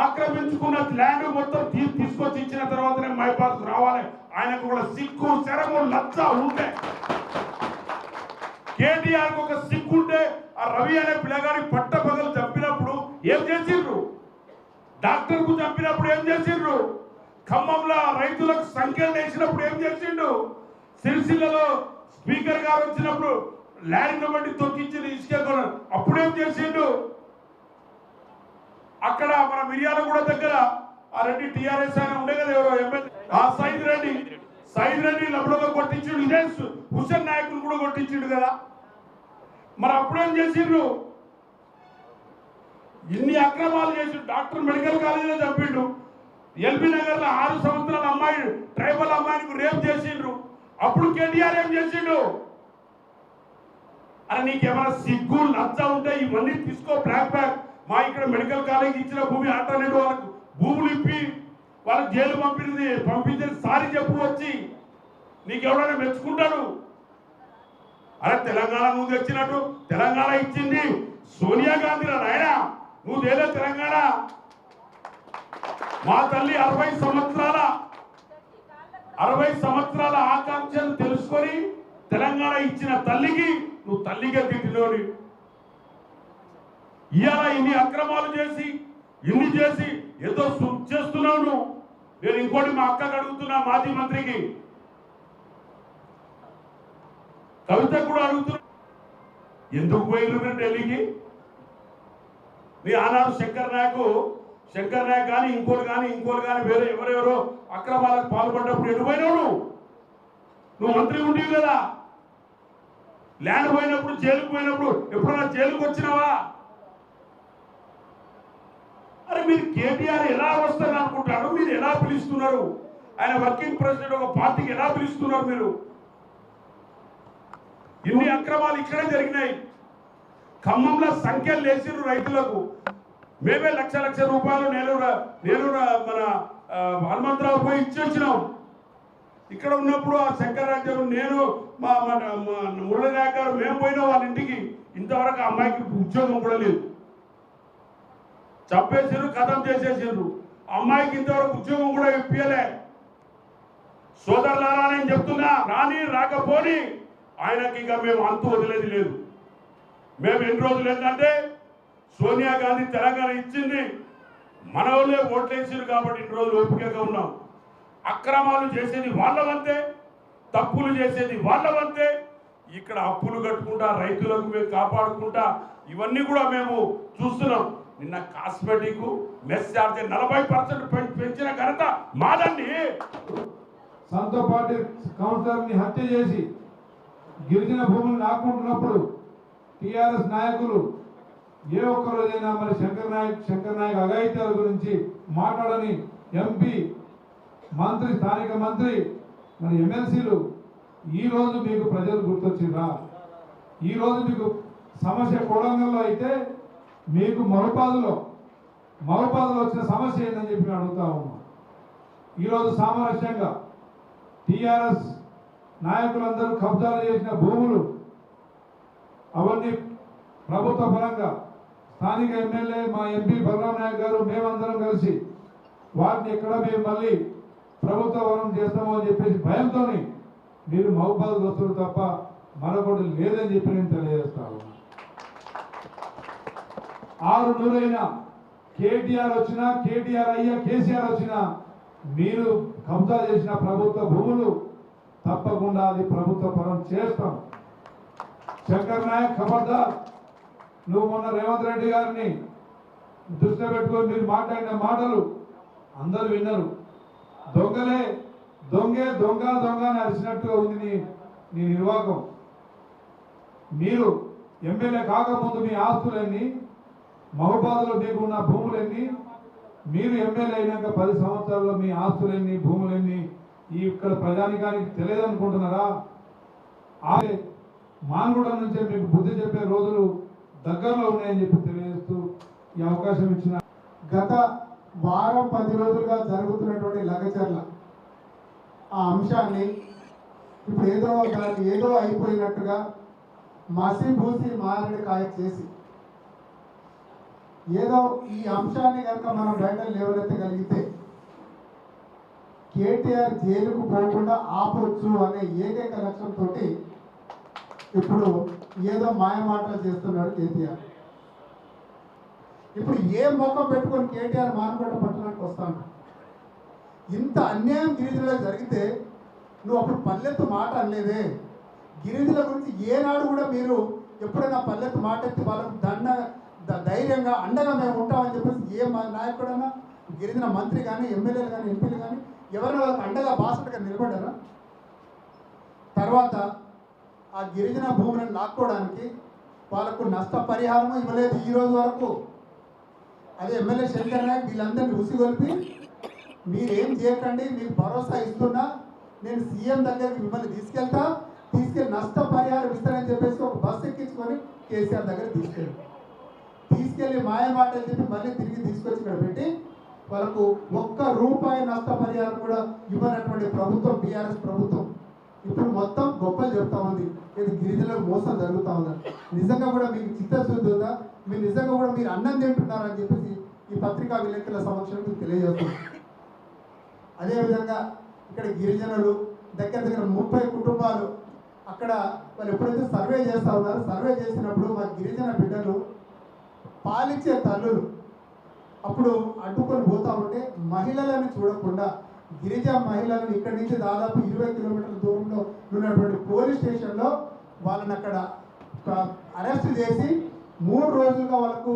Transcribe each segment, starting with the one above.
ఆక్రమించుకున్న land మొత్తం తీసుకొచ్చి ఇచ్చిన తర్వాతనే మైపాస్ రావాలి. ఆయనకు కూడా సిక్కు శరము లచ్చ ఉంటే. కేటీఆర్ ఒక సిక్కు ఉంటే ఆ రవి అనే పిల్లగాడి పట్ట పగలు చంపినప్పుడు ఏం చేసిండ్రు డాక్టర్కు చంపినప్పుడు ఏం చేసిండ్రు ఖమ్మంలో రైతులకు సంఖ్యలు వేసినప్పుడు ఏం చేసిండు? సిరిసిల్లలో స్పీకర్ గారు వచ్చినప్పుడు ల్యాండ్ బట్టి తొక్కించిన ఇసుక అప్పుడేం చేసిండు? అక్కడ మన మిర్యాలగూడ దగ్గర ఆ రెడ్డి టిఆర్ఎస్ ఆయన ఉండే కదా ఎవరో ఎమ్మెల్యే ఆ సైద్ రెడ్డి సైద్ రెడ్డి లబ్బులో కొట్టించుడు ఇదే హుసేన్ నాయకులు కూడా కొట్టించిండు కదా. మరి అప్పుడేం చేసిండ్రు? ఇన్ని అక్రమాలు చేసి డాక్టర్ మెడికల్ కాలేజీలో చంపిండు. ఎల్బీ నగర్లో ఆరు సంవత్సరాల అమ్మాయి ట్రైబల్ అమ్మాయికి రేప్ చేసిండ్రు. అప్పుడు కేటీఆర్ ఏం చేసిండు? అరే నీకేమైనా సిగ్గు లజ్జ ఉంటే ఇవన్నీ తీసుకో మా ఇక్కడ మెడికల్ కాలేజ్ ఇచ్చిన భూమి ఆల్టర్నేటివ్ వాళ్ళకు భూములు ఇప్పి వాళ్ళకి జైలు పంపింది పంపించేది సారి చెప్పు వచ్చి నీకెవడైనా మెచ్చుకుంటాడు? అరే తెలంగాణ నువ్వు తెచ్చినట్టు తెలంగాణ ఇచ్చింది సోనియా గాంధీ నాయన నువ్వు తేలే తెలంగాణ? మా తల్లి అరవై సంవత్సరాల అరవై సంవత్సరాల ఆకాంక్షను తెలుసుకొని తెలంగాణ ఇచ్చిన తల్లికి నువ్వు తల్లిగా తిట్టినోడి ఇవాళ ఇన్ని అక్రమాలు చేసి ఇన్ని చేసి ఏదో చేస్తున్నావు నేను ఇంకోటి మా అక్కకు అడుగుతున్నా మాజీ మంత్రికి. కవిత కూడా అడుగుతున్నా. ఎందుకు పోయిన మీరు ఢిల్లీకి? మీ ఆనాడు శంకర్ నాయకు శంకర్ నాయక్ కానీ ఇంకోరు కానీ ఇంకోరు కానీ వేరే ఎవరెవరో అక్రమాలకు పాల్పడ్డప్పుడు ఎటు నువ్వు నువ్వు మంత్రి ఉండేవి కదా. ల్యాండ్ పోయినప్పుడు జైలుకు పోయినప్పుడు ఎప్పుడైనా జైలుకు వచ్చినావా అరే మీరు కేటీఆర్ ఎలా వస్తారు అనుకుంటారు? మీరు ఎలా పిలుస్తున్నారు? ఆయన వర్కింగ్ ప్రెసిడెంట్ ఒక పార్టీకి ఎలా పిలుస్తున్నారు మీరు? ఇన్ని అక్రమాలు ఇక్కడే జరిగినాయి. ఖమ్మంలో సంఖ్యలు లేచిరు రైతులకు. మేమే లక్ష లక్ష రూపాయలు నేను నేను మన హనుమంతరావు పోయి ఇచ్చొచ్చినాం ఇక్కడ ఉన్నప్పుడు ఆ శంకరాచారు నేను మా మన మా మురళీనాయక్ గారు మేము పోయినా వాళ్ళ ఇంటికి. ఇంతవరకు అమ్మాయికి ఉద్యోగం కూడా లేదు. చంపేసారు కథం చేసేసారు అమ్మాయికి ఇంతవరకు ఉద్యోగం కూడా ఇప్పియలే. సోదరులారా నేను చెప్తున్నా రాని రాకపోని ఆయనకి ఇక మేము అంతు వదిలేది లేదు. మేము ఎన్ని రోజులు ఏంటంటే సోనియా గాంధీ తెలంగాణ ఇచ్చింది మన వాళ్ళే ఓట్లేసారు కాబట్టి ఇన్ని రోజులు ఓపికగా ఉన్నాం. అక్రమాలు చేసేది వాళ్ళ వంతే తప్పులు చేసేది వాళ్ళ వంతే ఇక్కడ అప్పులు కట్టుకుంటా రైతులకు మేము కాపాడుకుంటా ఇవన్నీ కూడా మేము చూస్తున్నాం. నిన్న కాస్మెటిక్ మెస్ ఛార్జ్ నలభై పర్సెంట్ పెంచిన ఘనత మాదండి. సంతో పార్టీ కౌన్సిలర్ని హత్య చేసి గిరిజన భూములు లాక్కుంటున్నప్పుడు టిఆర్ఎస్ నాయకులు ఏ ఒక్క రోజైనా మరి శంకర్ నాయక్ శంకర్ నాయక్ అఘాయిత్యాల గురించి మాట్లాడని ఎంపీ మంత్రి స్థానిక మంత్రి మరి ఎమ్మెల్సీలు ఈరోజు మీకు ప్రజలు గుర్తొచ్చిందా ఈరోజు మీకు సమస్య కొడంగల్లో అయితే మీకు మరుపాదులో మరుపాదులో వచ్చిన సమస్య ఏంటని చెప్పి నేను అడుగుతా ఉన్నాం. ఈరోజు సామరస్యంగా టీఆర్ఎస్ నాయకులందరూ కబ్జాలు చేసిన భూములు అవన్నీ ప్రభుత్వ పరంగా స్థానిక ఎమ్మెల్యే మా ఎంపీ బలరాం నాయక్ గారు మేమందరం కలిసి వాటిని ఎక్కడ మేము మళ్ళీ ప్రభుత్వ వరం చేస్తామో అని చెప్పేసి భయంతో మీరు మహబాద్ వస్తున్నారు తప్ప మరొకటి లేదని చెప్పి నేను తెలియజేస్తాను ఆరు నూరైనా కేటీఆర్ వచ్చినా కేటీఆర్ అయ్యా కేసీఆర్ వచ్చినా మీరు కబ్జా చేసిన ప్రభుత్వ భూములు తప్పకుండా అది ప్రభుత్వ పరం చేస్తాం. శంకర్ నాయక్ ఖబర్దార్ నువ్వు మొన్న రేవంత్ రెడ్డి గారిని దృష్టిలో పెట్టుకొని మీరు మాట్లాడిన మాటలు అందరు విన్నారు. దొంగలే దొంగే దొంగ దొంగ అని అరిచినట్టుగా ఉంది నీ నీ నిర్వాహకం మీరు ఎమ్మెల్యే కాకముందు మీ ఆస్తులన్నీ మహబాద్లో మీకు ఉన్న భూములన్నీ మీరు ఎమ్మెల్యే అయినాక పది సంవత్సరాల్లో మీ ఆస్తులన్నీ భూములన్నీ ఈ ఇక్కడ ప్రజానికానికి తెలియదు అనుకుంటున్నారా ఆమె మానవుడ నుంచే మీకు బుద్ధి చెప్పే రోజులు దగ్గరలో ఉన్నాయని చెప్పి తెలియజేస్తూ ఈ అవకాశం ఇచ్చిన గత వారం పది రోజులుగా జరుగుతున్నటువంటి లగచర్ల ఆ అంశాన్ని ఇప్పుడు ఏదో దాన్ని ఏదో అయిపోయినట్టుగా మసి భూసి మారడి కాయ చేసి ఏదో ఈ అంశాన్ని కనుక మనం బయట లేవనెత్తగలిగితే కేటీఆర్ జైలుకు పోకుండా ఆపొచ్చు అనే ఏకైక లక్ష్యంతో ఇప్పుడు ఏదో మాయమాటలు చేస్తున్నాడు కేటీఆర్. ఇప్పుడు ఏ మొక్క పెట్టుకొని కేటీఆర్ మానకొండ పట్టణానికి వస్తాను ఇంత అన్యాయం గిరిజనలో జరిగితే నువ్వు అప్పుడు పల్లెత్తు మాట అనలేదే. గిరిజనుల గురించి ఏనాడు కూడా మీరు ఎప్పుడైనా పల్లెత్తు మాట ఎత్తి వాళ్ళకు దండ ధైర్యంగా అండగా మేము ఉంటామని చెప్పేసి ఏ మా నాయకుడైనా గిరిజన మంత్రి కానీ ఎమ్మెల్యేలు కానీ ఎంపీలు కానీ ఎవరైనా వాళ్ళకి అండగా బాసటగా నిలబడారా తర్వాత ఆ గిరిజన భూములను లాక్కోవడానికి వాళ్ళకు నష్టపరిహారం ఇవ్వలేదు ఈ రోజు వరకు. అదే ఎమ్మెల్యే శంకర్ నాయక్ వీళ్ళందరినీ ఉసిగొల్పి మీరేం చేయకండి మీకు భరోసా ఇస్తున్నా నేను సీఎం దగ్గరికి మిమ్మల్ని తీసుకెళ్తా తీసుకెళ్ళి నష్టపరిహారం ఇస్తానని చెప్పేసి ఒక బస్సు ఎక్కించుకొని కేసీఆర్ దగ్గర తీసుకెళ్ళి తీసుకెళ్ళి మాయమాటలు చెప్పి మళ్ళీ తిరిగి తీసుకొచ్చి ఇక్కడ పెట్టి వాళ్ళకు ఒక్క రూపాయి నష్టపరిహారం కూడా ఇవ్వనటువంటి ప్రభుత్వం బీఆర్ఎస్ ప్రభుత్వం. ఇప్పుడు మొత్తం గొప్పలు చెప్తా ఉంది. ఇది గిరిజనులకు మోసం జరుగుతూ ఉందా? నిజంగా కూడా మీకు చిత్తశుద్ధి ఉందా? మీరు నిజంగా కూడా మీరు అన్నం తింటున్నారని చెప్పేసి ఈ పత్రికా విలేకరుల సమక్షంలో మీకు తెలియజేస్తుంది అదేవిధంగా ఇక్కడ గిరిజనులు దగ్గర దగ్గర ముప్పై కుటుంబాలు అక్కడ వాళ్ళు ఎప్పుడైతే సర్వే చేస్తా ఉన్నారో సర్వే చేసినప్పుడు మా గిరిజన బిడ్డలు పాలిచ్చే తల్లులు అప్పుడు అడ్డుకొని పోతా ఉంటే మహిళలను చూడకుండా గిరిజా మహిళలను ఇక్కడి నుంచి దాదాపు ఇరవై కిలోమీటర్ల దూరంలో ఉన్నటువంటి పోలీస్ స్టేషన్లో వాళ్ళని అక్కడ అరెస్ట్ చేసి మూడు రోజులుగా వాళ్ళకు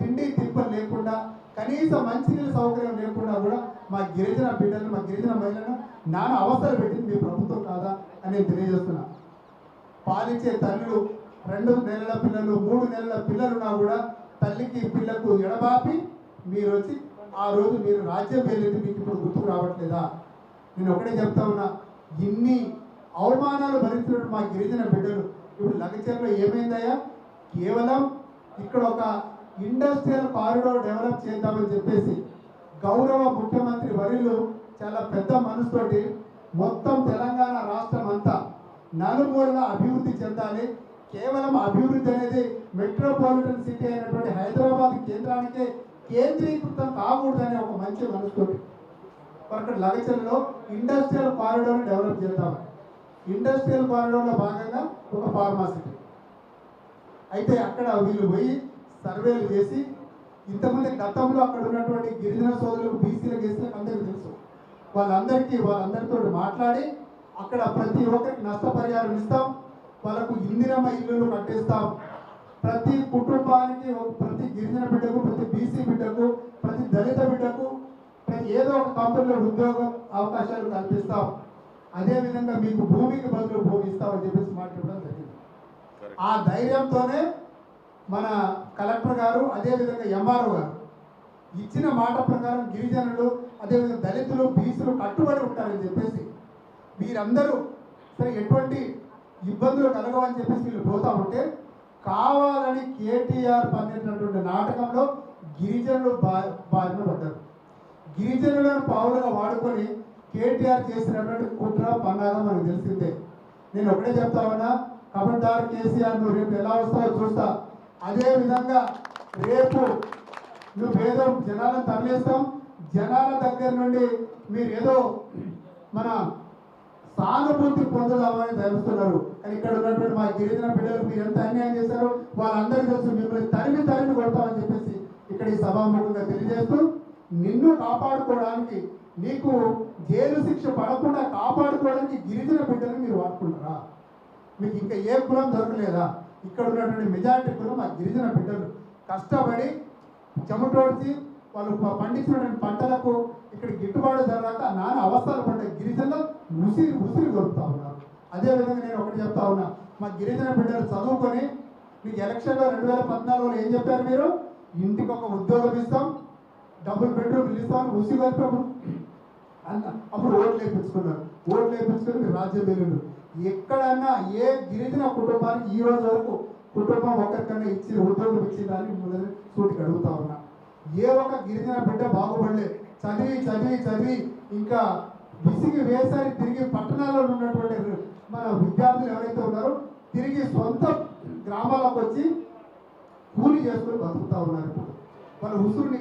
తిండి తిప్పలు లేకుండా కనీసం మంచినీళ్ళ సౌకర్యం లేకుండా కూడా మా గిరిజన బిడ్డలు మా గిరిజన మహిళలను నాన్న అవసరం పెట్టింది మీ ప్రభుత్వం కాదా అని నేను తెలియజేస్తున్నా. పాలించే తల్లులు రెండు నెలల పిల్లలు మూడు నెలల పిల్లలున్నా కూడా తల్లికి పిల్లకు ఎడబాపి మీరు వచ్చి ఆ రోజు మీరు రాజ్యం వెళ్ళింది మీకు ఇప్పుడు గుర్తుకు రావట్లేదా? నేను ఒకటే చెప్తా ఉన్నా ఇన్ని అవమానాలు భరిస్తున్నట్టు మా గిరిజన బిడ్డలు ఇప్పుడు లగచర్లో ఏమైందయ్యా? కేవలం ఇక్కడ ఒక ఇండస్ట్రియల్ కారిడోర్ డెవలప్ చేద్దామని చెప్పేసి గౌరవ ముఖ్యమంత్రి వరిలు చాలా పెద్ద మనసుతోటి మొత్తం తెలంగాణ రాష్ట్రం అంతా నలుమూలలా అభివృద్ధి చెందాలి కేవలం అభివృద్ధి అనేది మెట్రోపాలిటన్ సిటీ అయినటువంటి హైదరాబాద్ కేంద్రానికే కేంద్రీకృతం కాకూడదనే ఒక మంచి మనసుతోటి. అక్కడ లగచల్లో ఇండస్ట్రియల్ కారిడోర్ని డెవలప్ చేద్దామని ఇండస్ట్రియల్ కారిడోర్లో భాగంగా ఒక ఫార్మాసిటీ అయితే అక్కడ వీళ్ళు పోయి సర్వేలు చేసి ఇంతమంది గతంలో అక్కడ ఉన్నటువంటి గిరిజన సోదరులకు బీసీలకు ఎస్సీలకు అందరికీ తెలుసు. వాళ్ళందరికీ వాళ్ళందరితో మాట్లాడి అక్కడ ప్రతి ఒక్కరికి నష్టపరిహారం ఇస్తాం. వాళ్ళకు ఇందిరమ్మ ఇల్లులు కట్టిస్తాం. ప్రతి కుటుంబానికి ప్రతి గిరిజన బిడ్డకు ప్రతి బీసీ బిడ్డకు ప్రతి దళిత బిడ్డకు ఏదో ఒక కంపెనీలో ఉద్యోగ అవకాశాలు కల్పిస్తాం. అదేవిధంగా మీకు భూమికి బదులు భూమి ఇస్తామని చెప్పేసి మాట్లాడడం జరిగింది. ఆ ధైర్యంతోనే మన కలెక్టర్ గారు అదేవిధంగా ఎంఆర్ఓ గారు ఇచ్చిన మాట ప్రకారం గిరిజనులు అదేవిధంగా దళితులు బీసీలు కట్టుబడి ఉంటారని చెప్పేసి వీరందరూ సరే ఎటువంటి ఇబ్బందులు కలగవని చెప్పేసి వీళ్ళు పోతా ఉంటే కావాలని కేటీఆర్ పండినటువంటి నాటకంలో గిరిజనులు బా బారిన పడ్డారు. గిరిజనులను పావులుగా వాడుకొని కేటీఆర్ చేసినటువంటి కుట్ర పన్నాగం మనకు తెలిసిందే. నేను ఒకటే చెప్తా ఉన్నా కబడ్దార్ కేసీఆర్ నువ్వు రేపు ఎలా వస్తావో చూస్తా. అదే విధంగా రేపు నువ్వు ఏదో జనాలను తరలిస్తాం. జనాల దగ్గర నుండి మీరు ఏదో మన సానుభూతి పొందుదామని తెలుస్తున్నారు కానీ ఇక్కడ ఉన్నటువంటి మా గిరిజన బిడ్డలు మీరు ఎంత అన్యాయం చేశారో వాళ్ళందరూ తెలుసు మిమ్మల్ని తరిమి తరిమి కొడతామని చెప్పేసి ఇక్కడ ఈ సభాముఖంగా తెలియజేస్తూ నిన్ను కాపాడుకోవడానికి నీకు జైలు శిక్ష పడకుండా కాపాడుకోవడానికి గిరిజన బిడ్డలు మీరు వాడుకుంటారా? మీకు ఇంకా ఏ కులం దొరకలేదా? ఇక్కడ ఉన్నటువంటి మెజారిటీ కులం ఆ గిరిజన బిడ్డలు. కష్టపడి చెమటోడ్చి వాళ్ళు పండించినటువంటి పంటలకు ఇక్కడ గిట్టుబాటు జరగక నాన్న అవస్థలు పడ్డ గిరిజనులు ఉసిరి ఉసిరి కొడుతూ ఉన్నారు. అదేవిధంగా నేను ఒకటి చెప్తా ఉన్నా. మా గిరిజన బిడ్డలు చదువుకొని మీకు ఎలక్షన్లో రెండు వేల పద్నాలుగులో ఏం చెప్పారు మీరు? ఇంటికి ఒక ఉద్యోగం ఇస్తాం డబుల్ బెడ్రూమ్ ఇస్తాం ఉసి కలిపాము అన్న అప్పుడు ఓట్లు వేయించుకున్నారు. ఓట్లు వేయించుకుని మీరు రాజ్యం వెళ్ళిండు ఎక్కడన్నా ఏ గిరిజన కుటుంబానికి ఈ రోజు వరకు కుటుంబం ఒక్కరికన్నా ఇచ్చి ఉద్యోగం ఇచ్చిందని సూటికి అడుగుతా ఉన్నా. ఏ ఒక్క గిరిజన బిడ్డ బాగుపడలేదు. చదివి చదివి చదివి ఇంకా విసిగి వేసారి తిరిగి పట్టణాల్లో ఉన్నటువంటి మన విద్యార్థులు ఎవరైతే ఉన్నారో తిరిగి సొంత గ్రామాలకు వచ్చి కూలి చేసుకుని బతుకుతా ఉన్నారు ఇప్పుడు. వాళ్ళ ఉసురుని